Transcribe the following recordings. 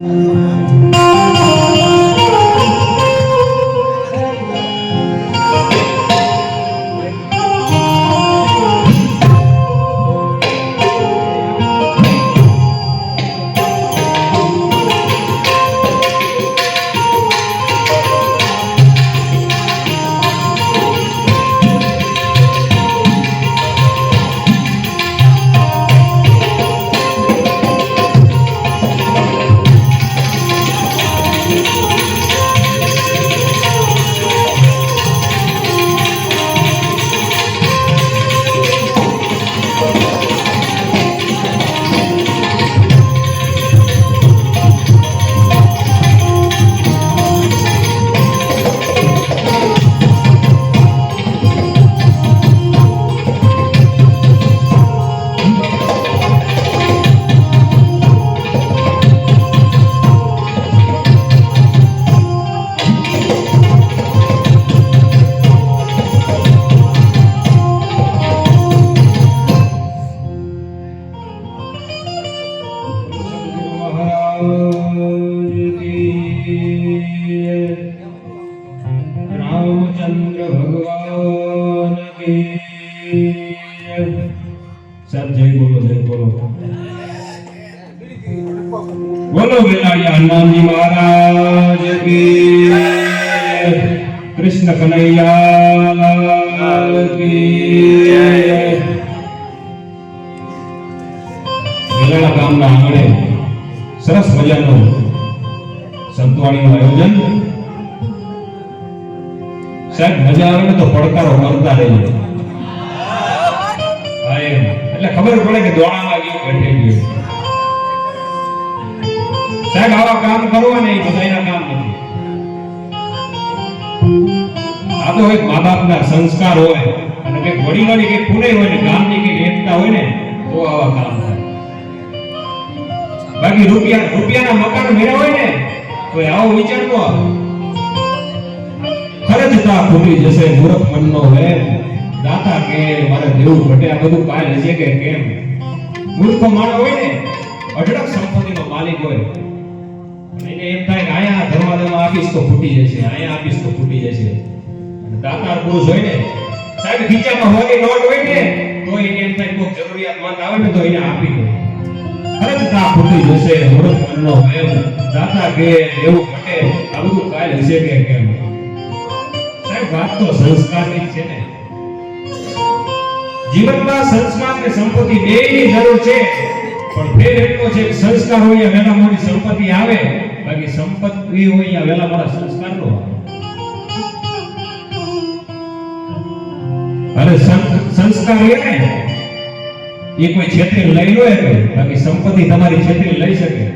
嗯。રામચંદ્ર ભગવાન કી. સાહેબ, જય બોલો જય બોલો બોલો વેલાળિયા હનુમાનજી મહારાજ કી. કૃષ્ણ કનૈયા. વેલાળા ગામના આંગણે સરસ મજાનું સંતવાણીનું આયોજન સાહેબ, મજા આવે ને તો પડકારો મળતા રહેજો. એટલે ખબર પડે કે દોડામાં ગયું બેઠે ગયું સાહેબ, આવા કામ કરવા ને એ બધાયના કામ નથી. આ તો એક મા બાપના સંસ્કાર હોય અને કંઈક વડીલોની કંઈક પુણ્ય હોય ને ગામની કંઈક એકતા હોય ને, તો આવા કામ થાય. બાકી રૂપિયા રૂપિયાના મકાન મેળવ્યા હોય ને, તો આવો વિચાર નો આવે. ખરજતા ખૂટી જશે, મૂર્ખ મનનો વેમ દાતા કે મારે દેવું ઘટે, આ બધું કાય હશે કે કેમ? મૂર્ખ માણસ હોય ને, અઢળક સંપત્તિનો માલિક હોય. એને એમ થાય કે આયા ધર્માદામાં આપીશ તો ફૂટી જશે, આયા આપીશ તો ફૂટી જશે. અને દાતાર પુરુષ હોય ને, સાહેબ, ખીચામાં હોની નોટ હોય ને તો એને એમ થાય કોઈ જરૂરિયાતમંદ આવે ને, તો એને આપી દો. ખરજતા ફૂટી જશે, મૂર્ખ મનનો વેમ દાતા કે એવું ઘટે, આ બધું કાય હશે કે કેમ? સાહેબ વાત તો સંસ્કારની છે ને. જીવનમાં સંસ્કાર અને સંપત્તિ બેયની જરૂર છે. પણ ફેર એટલો છે કે સંસ્કાર હોય ત્યાં વેલા મોડી સંપત્તિ આવે. બાકી સંપત્તિ હોય ત્યાં વેલા મોડા સંસ્કાર નો અરે સંસ્કાર એ ને એ કોઈ છેતરી લઈ લો બાકી સંપત્તિ તમારી છેતરી લઈ શકે.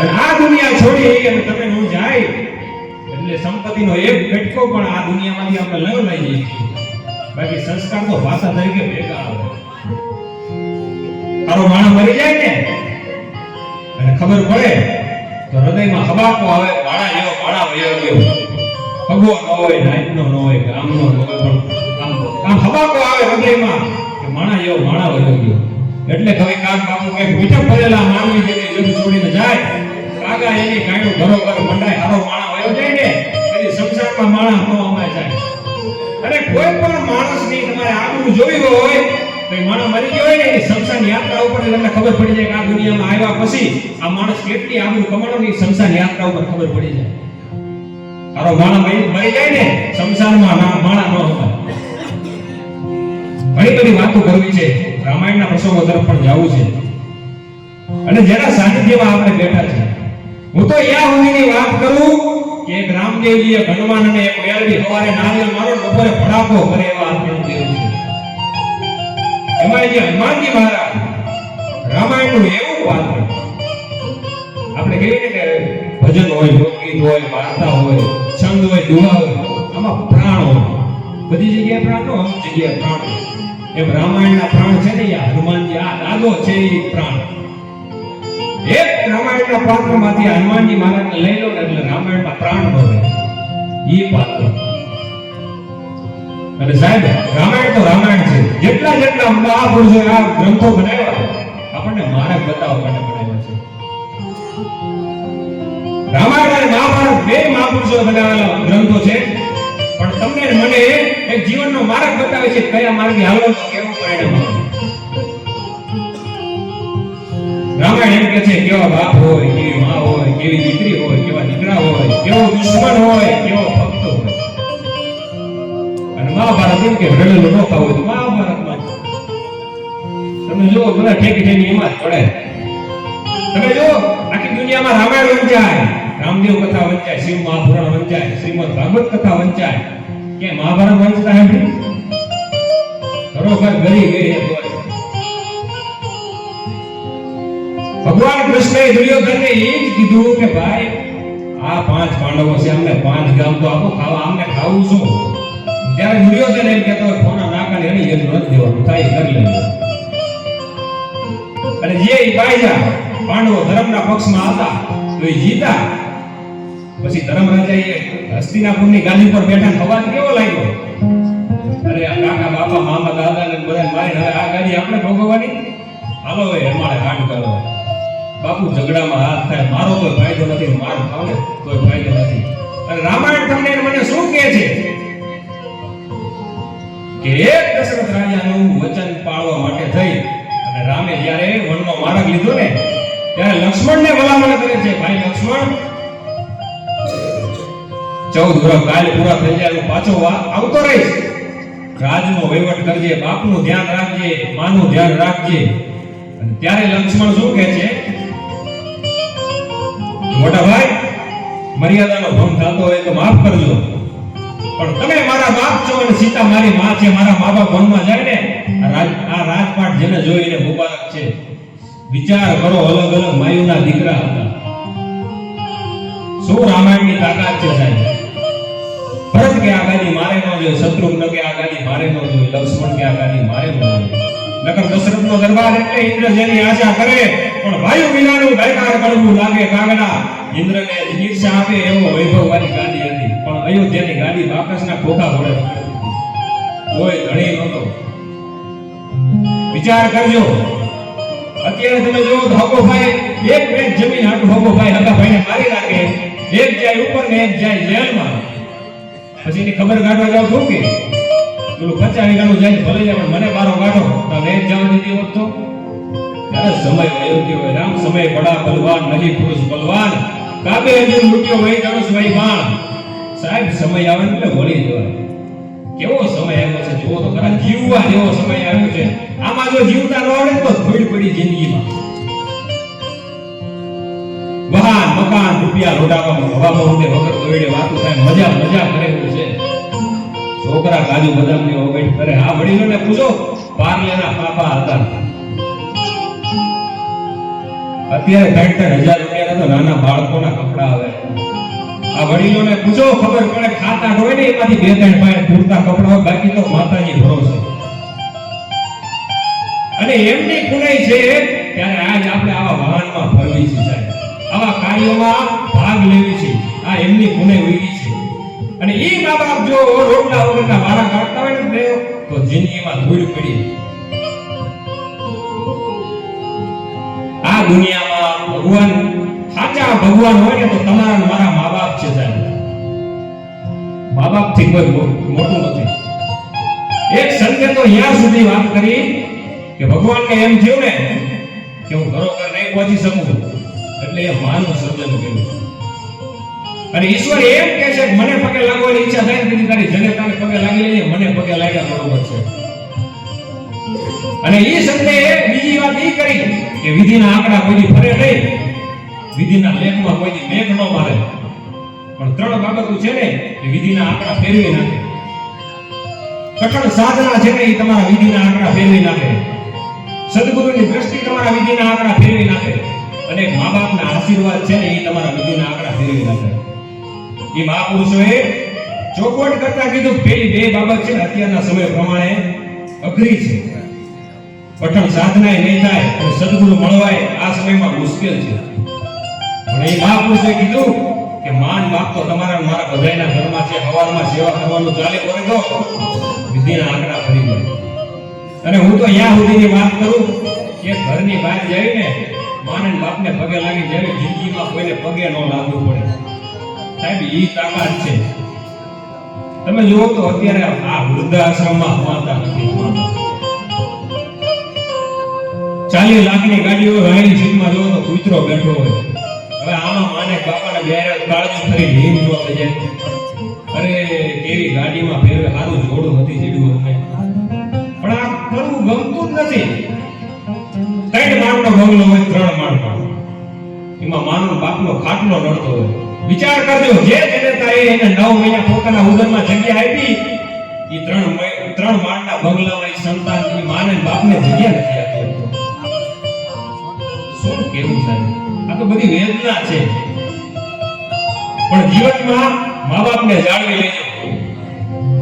અને આ દુનિયા છોડી અને તમે હું જાય. એટલે સંપત્તિનો એક ઘટકો પણ આ દુનિયામાંથી આપણે લઈ જઈએ બાકી સંસ્કાર તો ભાષા તરીકે ભેગા આવે. તારો માણસ મરી જાય ને, અને ખબર પડે તો હૃદયમાં હબાકો આવે વાળા એવો વાળા વયો ગયો ન હોય, નાયકનો ન હોય, ગામનો ન હોય આમ આમ હબાકો આવે હૃદયમાં કે માણા એવો માણા વયો ગયો એટલે કવિ કામ બાપુ કે મીઠા પડેલા માનવી જેને છોડીને જાય. કાગા એની કાંડું ઘરો ઘર મંડાય હારો માણા વયો જાય ને એની સંસારમાં માણા નો અમાય જાય અને કોઈ પણ માણસની તમારે આગળ જોઈ હોય, તો માણસ મરી ગયો હોય ને, એની શમશાન યાત્રા ઉપર તમને ખબર પડી જાય કે આ દુનિયામાં આવ્યા પછી આ માણસ કેટલી આબરૂ કમાણોની શમશાન યાત્રા ઉપર ખબર પડી જાય. તારો માણસ મરી જાય ને, સંસારમાં ના માણા ન હોય ઘણી બધી વાતો કરવી છે. રામાયણના પ્રસંગો તરફ પણ જવું છે. અને જેના સાનિધ્યમાં આપણે બેઠા છે હું તો યા વાત કરું કે એક રામદેવજીએ હનુમાનને એક વેલડી સવારે નારિયેળ મારો બપોરે ભડાકો કરે એવા આપણું દેવ છે. એમાં જે હનુમાનજી મહારાજ રામાયણનું એવું પાત્ર આપણે કહીએ કે ભજન હોય, લોકગીત હોય, વાર્તા હોય, છંદ હોય દુહા હોય, આમાં પ્રાણ હોય. બધી જગ્યાએ પ્રાણ નો જગ્યાએ પ્રાણ એમ રામાયણના પ્રાણ છે ને યા? હનુમાનજી, આ દાદો છે એ પ્રાણ. એક રામાયણના પાત્રમાંથી હનુમાનજી મહારાજને લઈ લો ને એટલે રામાયણમાં પ્રાણ નો એ પાત્ર. અને સાહેબ, રામાયણ તો રામાયણ છે. જેટલા જેટલા મહાપુરુષો આ ગ્રંથો બનાવ્યા આપણને માર્ગ બતાવવા માટે બનાવ્યા છે. રામાયણ અને મહાભારત બે મહાપુરુષો બનાવેલા ગ્રંથો છે. પણ તમને મને એક જીવનનો માર્ગ બતાવે છે કયા માર્ગે હાલવું તો કેવું પરિણામ આવે રામાયણ એમ કે છે, કેવા બાપ હોય, કેવી માં હોય, કેવી દીકરી હોય, કેવા દીકરા હોય, કેવો દુશ્મન હોય, કેવો ભક્ત હોય. અને મહાભારત એમ કે રડેલું ન ખાવું તો મહાભારતમાં તમે જો બધા ઠેકી ઠેકી એમાં જ પડે. તમે જો આખી દુનિયામાં રામાયણ વંચાય. રામદેવ કથા વંચાય, શિવ મહાપુરાણ વંચાય, શ્રીમદ ભાગવત કથા વંચાય. કે મહાભારત વંચતા હે ખરોખર ગરી ગઈ ભગવાન કૃષ્ણએ દુર્યોધનને એ જ કીધું કે ભાઈ, આ પાંચ પાંડવો છે, અમને પાંચ ગામ તો આપો, ખાવા અમને ખાવું શું? ત્યારે દુર્યોધન એમ કહેતો હોય ફોના નાકાને એની એનું નથી દેવાનું, થાય એ કરી લેવું અને જે ઈ બાયજા પાંડવો ધર્મના પક્ષમાં હતા તો એ જીતા. પછી ધર્મરાજાએ હસ્તિનાપુરની ગાદી પર બેઠા અવાજ કેવો લાગ્યો? અરે કાકા, બાપા, મામા, દાદા ને બધા મારી હવે આ ગાડી આપણે ભોગવવાની? હાલો હવે, અમારે કાંડ કરો બાપુ ઝઘડામાં હાથ થાય. મારો કોઈ ફાયદો નથી માર ખાવ કોઈ ફાયદો નથી. અને રામાયણ તમને મને શું કહે છે? કે એક દશરથ રાજાનું વચન પાળવા માટે થઈ, અને રામે જ્યારે વનનો માર્ગ લીધો ને, ત્યારે લક્ષ્મણને ભલામણ કરે છે, ભાઈ લક્ષ્મણ, ચૌદ વર્ષ કાલ પૂરા થઈ જાય પાછો આવતો રહીશ. રાજનો વહીવટ કરજે, બાપનું ધ્યાન રાખજે, માનું ધ્યાન રાખજે. અને ત્યારે લક્ષ્મણ શું કહે છે? મોટા ભાઈ મર્યાદાનો ભંગ થતો હોય તો માફ કરજો. પણ તમે મારા બાપ છો અને સીતા મારી માં છે, મારા મા બાપ વનમાં જાય ને આ રાજ- રાજપાટ જેને જોઈને મુબારક છે. વિચાર કરો અલગ અલગ માયુના દીકરા હતા. શું રામાયણની તાકાત છે સાહેબ? ભરત કે આ ગાડી મારે ન જોઈએ, શત્રુઘ્ન કે આ ગાડી મારે ન જોઈએ, લક્ષ્મણ કે આ ગાડી મારે ન જોઈએ. નકર દશરથનો દરબાર એટલે ઇન્દ્ર જેની આશા કરે, પણ વાયુ વિનાનું ગાયકાર કડવું લાગે કાગડા. ઇન્દ્રને ઈર્ષા આપે એવો વૈભવવાળી ગાડી હતી, પણ અયોધ્યાની ગાડી બાકસના ખોખા ઘોડે. કોઈ ધણી નહોતો. વિચાર કરજો. અત્યારે તમે જો તો હકોભાઈ એક બેગ જમીન હાટુ હકોભાઈ હકાભાઈને મારી નાખે. એક જાય ઉપર ને એક જાય જેલમાં. પછી ખબર કાઢવા જાવ છું કે પેલું પચાસ વીઘાનું જાય ભલે જાય મને બારો કાઢો તો મેં જવા દીધી હોત સમય અયોગ્ય હોય, રામ સમય બડા બલવાન, નહીં પુરુષ બલવાન. કાબે અર્જુન લૂટ્યો હોય ધનુષ વહી બાણ સાહેબ, સમય આવે એટલે વળી જવાય. કેવો સમય આવ્યો છે, જુઓ તો ખરા, જીવવા જેવો સમય આવ્યો છે. આમાં જો જીવતા આવડે તો ધૂળ પડી જિંદગીમાં. વાહન મકાન રૂપિયા લોટાવામાં હવામાં ઉડે વગર દોડે વાતો થાય, મજા મજા કરે છે. છોકરા કાજુ બદામની કરે આ વડીલોને પૂછો. પાર્લેના પાપા હતા. અત્યારે ત્રણ ત્રણ હજાર રૂપિયા તો નાના બાળકોના કપડા આવે. આ વડીલોને પૂછો, ખબર પડે ખાતા હોય ને એમાંથી બે ત્રણ પાય પૂરતા કપડા હોય, બાકી તો માતાજી ભરોસે. અને એમની પુનાઈ છે, ત્યારે આજ આપણે આવા વાહનમાં ફરવી છે સાહેબ. આવા કાર્યોમાં ભાગ લેવી છે. આ એમની પુનાઈ છે અને એ મા બાપ જો રોટલા વગરના વાળા કાઢતા હોય ને તો જિંદગીમાં ધૂળ પડી આ દુનિયામાં ભગવાન, સાચા ભગવાન હોય ને તો તમારા મારા મા બાપ છે સાહેબ. મા બાપથી કોઈ મોટું નથી. એક સંતે તો અહીંયા સુધી વાત કરી કે ભગવાનને એમ થયું ને કે હું ઘરોઘર નહીં પહોંચી શકું. એટલે એ માનું સર્જન કર્યું. અને ઈશ્વર એમ કહે છે કે મને પગે લાગવાની ઈચ્છા થાય ને તારી જનતાને પગે લાગી લઈએ, મને પગે લાગ્યા બરોબર છે. અને એ સંતે બીજી વાત એ કરી કે વિધિના આંકડા કોઈની ફરે નહીં. વિધિના લેખમાં કોઈ દી મેઘ ન મારે. પણ ત્રણ બાબતો છે ને એ વિધિના આંકડા ફેરવી નાખે. કઠણ સાધના છે ને એ તમારા વિધિના આંકડા ફેરવી નાખે. સદગુરુની દ્રષ્ટિ તમારા વિધિના આંકડા ફેરવી નાખે. અને મા બાપના આશીર્વાદ છે ને એ તમારા વિધિના આંકડા ફેરવી નાખે. એ મહાપુરુષોએ ચોખવટ કરતા કીધું, પેલી બે બાબત છે અત્યારના સમય પ્રમાણે અઘરી છે. પઠન સાધના નહીં થાય અને સદગુરુ મળવાય, આ સમયમાં મુશ્કેલ છે. પણ એ મહાપુરુષે કીધું કે, માન બાપ તો તમારા મારા બધાના ઘરમાં છે, હવારમાં સેવા કરવાનું ચાલે કરે તો વિધિના આંકડા ફરી ગયો. અને હું તો અહીંયા સુધીની વાત કરું કે, ઘરની બહાર જઈને માને બાપને પગે લાગી, જ્યારે જિંદગીમાં કોઈને પગે ન લાગવું પડે. સાહેબ, એ તાકાત છે. તમે જુઓ તો અત્યારે આ વૃદ્ધાશ્રમમાં હમાતા નથી ચાલી લાખની ગાડીઓ રહેલી સીટમાં જુઓ તો કૂતરો બેઠો હોય. હવે આમાં માને બાપાને બેરે કાળજી ફરી લીમ નો થઈ અરે, કેવી ગાડીમાં ફેરવે સારું જોડું નથી જીડું અમને પણ આ કરવું ગમતું જ નથી. ત્રણ માળનો બંગલો હોય, ત્રણ માળનો. એમાં માનો બાપનો ખાટલો નડતો હોય. વિચાર કરજો, જે જનતાએ એને નવ મહિના પોતાના ઉદરમાં જગ્યા આપી, એ ત્રણ ત્રણ માળના બંગલામાં એ સંતાનની માને ને બાપને જગ્યા નથી આપી શકતો. શું કેવું સાહેબ આ તો બધી વેદના છે. પણ જીવનમાં મા બાપને જાળવી લેજો.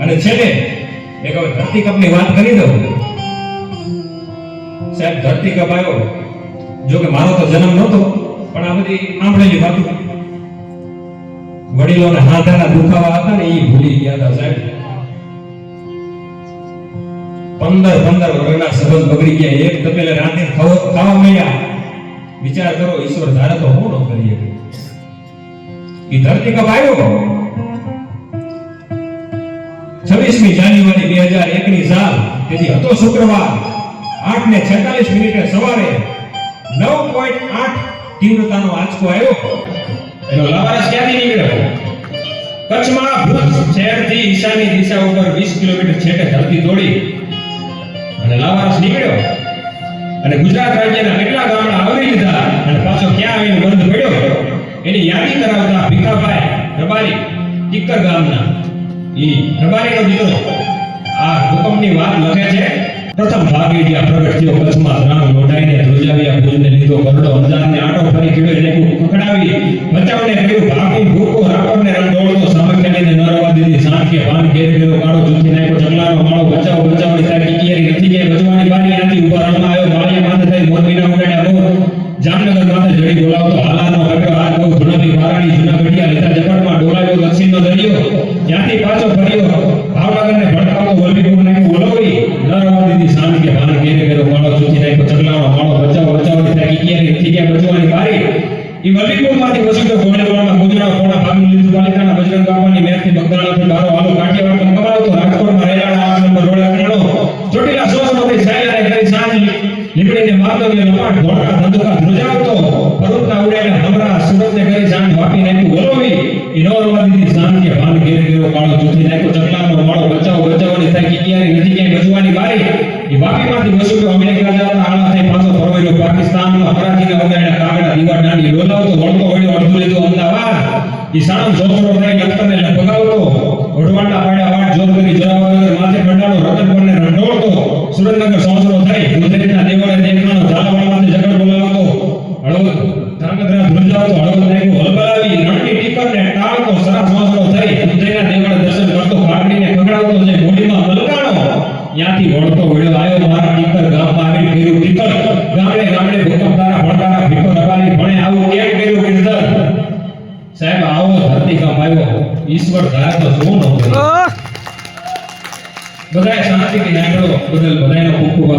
અને છેલ્લે એક હવે ધરતીકપની વાત કરી દઉં. સાહેબ ધરતીકપ આવ્યો જો કે મારો તો જન્મ નહોતો, પણ આ બધી સાંભળેલી વાતો વડીલોને હાથના દુખાવા હતા ને એ ભૂલી ગયા હતા સાહેબ. પંદર પંદર વર્ષના સંબંધ બગડી ગયા. એક તપેલે રાતે ખાવા મળ્યા. વિચાર કરો, ઈશ્વર ધારે તો હું ન કરી એ ધરતી ધરતીકપ આવ્યો છવ્વીસમી જાન્યુઆરી બે હજાર એક ની સાલ. તેથી હતો શુક્રવાર. આઠ ને છેતાલીસ મિનિટે સવારે નવ પોઈન્ટ આઠ તીવ્રતાનો આંચકો આવ્યો. એનો લાવારસ ક્યાંથી નીકળ્યો? કચ્છમાં ભુજ શહેરથી ઈશાની દિશા ઉપર 20 કિલોમીટર છેટે ધરતી તોડી અને લાવારસ નીકળ્યો. અને ગુજરાત રાજ્યના કેટલા ગામડા આવરી લીધા અને પાછો ક્યાં આવીને બંધ પડ્યો? એની યાદી કરાવતા ભીખાભાઈ રબારી ટીકર ગામના. ઈ રબારીનો દીકરો. આ હુકમની વાત લખે છે. પ્રથમ ભાગે જ્યાં પ્રગટ થયો કચ્છમાં રામ લોઢાઈને ધ્વજાવ્યા ભુજને લીધો કરડો અંજારને આટો ફરી કીડો એને પકડાવી બચાવને કહ્યું ભાગી ભૂકો રાપરને રંડોળતો સામખ્યાને ન રવા દીધી, સાંખે ભાન ઘેર ગયો, કાળો જૂથી નાખ્યો, ચકલાનો માળો બચાવ બચાવની તારી કિયારી નથી ગઈ બચવાની બારી નથી. ઊભા રમા આવ્યો, માળિયા માથે થઈ મોરબીના ઉડાડ્યા જામનગર માથે જડી બોલાવતો હાલાનો કટ્યો હાથ બહુ ધુનાની વારાણી જૂના ગઢિયા લેતા જપાટમાં ડોલાવ્યો દક્ષિણનો દરિયો ત્યાંથી પાછો ફર્યો ભાવનગરને ભડકાવતો વલભીપુર નાખ્યું ઓલવડી ન રવા દીધી સાંજ કે ભાન ઘેરે ગયો માળો ચૂથી ચગલાનો માળો બચાવ બચાવની તારી કિયારી નથી ગયા બચવાની નાખ્યું. બોલોવી સાંજ કે ભાન ઘેર ગયો કાળો ચૂથી નાખ્યો ચકલાનો માળો બચાવ બચાવની થાય કિયારી નથી ક્યાંય બચવાની વાપીમાંથી વસુતો અમેરિકા જતા આળા થઈ પાછો ફરવાયો પાકિસ્તાનમાં હરાજીને વગાડ્યા કાગડા દીવા દાંડી ડોલાવતો, વળતો વળ્યો, અડધું લીધું અમદાવાદ. એ સાણમ જોખરો થઈ લખતરને ભગાવતો. ઓઢવાના પાડ્યા વાટ જોર કરી જોરાવનગર માથે કંડાળો રતનપુરને રંડોળતો સુરેન્દ્રનગર સોસરો થઈ ગુજરીના દેવાળે દેખાણો ઝાલાવાડામાંથી ઝઘડ બોલાવતો. હળવદ ધ્રાંગધ્રા ધ્રુજાવતો, હળવદ નાખ્યું હલબલાવી, રણની ટીકરને ટાળતો ಕುಟುಂಬದಲ್ಲಿ ಮನೆಯನ್ನು ಕುಕ್ಕುವ